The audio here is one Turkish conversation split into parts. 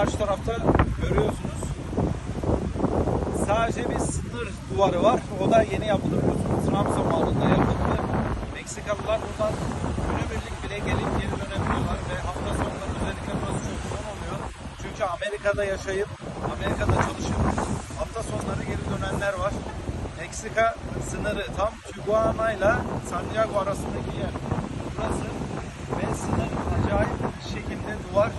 karşı tarafta görüyorsunuz. Sadece bir sınır duvarı var. O da yeni yapıldı biliyorsunuz. Trump zamanında yapıldı. Meksikalılar buradan günübirlik bile gelip geri dönebiliyorlar ve hafta sonları özellikle burası çok uzun oluyor. Çünkü Amerika'da yaşayıp Amerika'da çalışıp hafta sonları geri dönenler var. Meksika sınırı tam Tijuana ile Santiago arasındaki yer. Burası ve sınır acayip şekilde duvar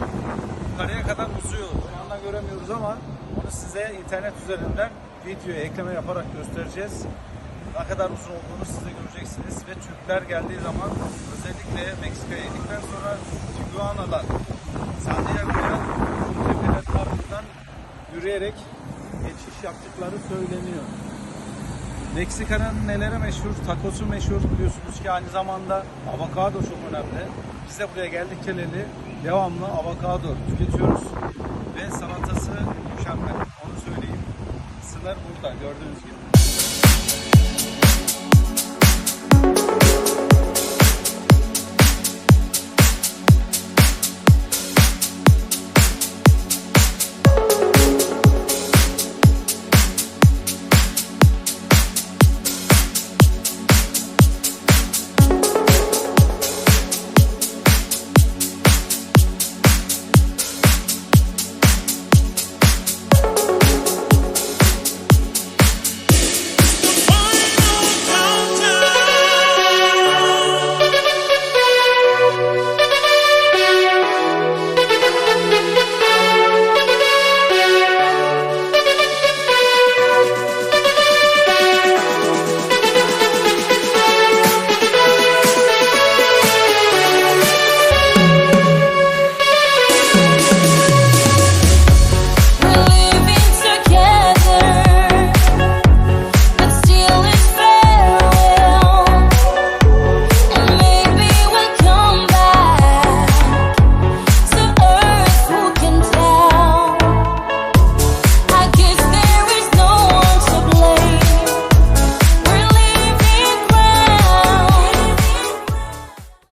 uzuyor. Şu anda göremiyoruz ama onu size internet üzerinden videoya ekleme yaparak göstereceğiz. Ne kadar uzun olduğunu siz de göreceksiniz ve Türkler geldiği zaman özellikle Meksika'ya indikten sonra Tijuana'dan Santiago'ya tepeler tarafından yürüyerek geçiş yaptıkları söyleniyor. Meksika'nın nelere meşhur? Takosu meşhur biliyorsunuz ki aynı zamanda avokado çok önemli. Biz de buraya geldik geleli devamlı avokado tüketiyoruz ve salatası mükemmel. Onu söyleyeyim. Sınır burada gördüğünüz gibi.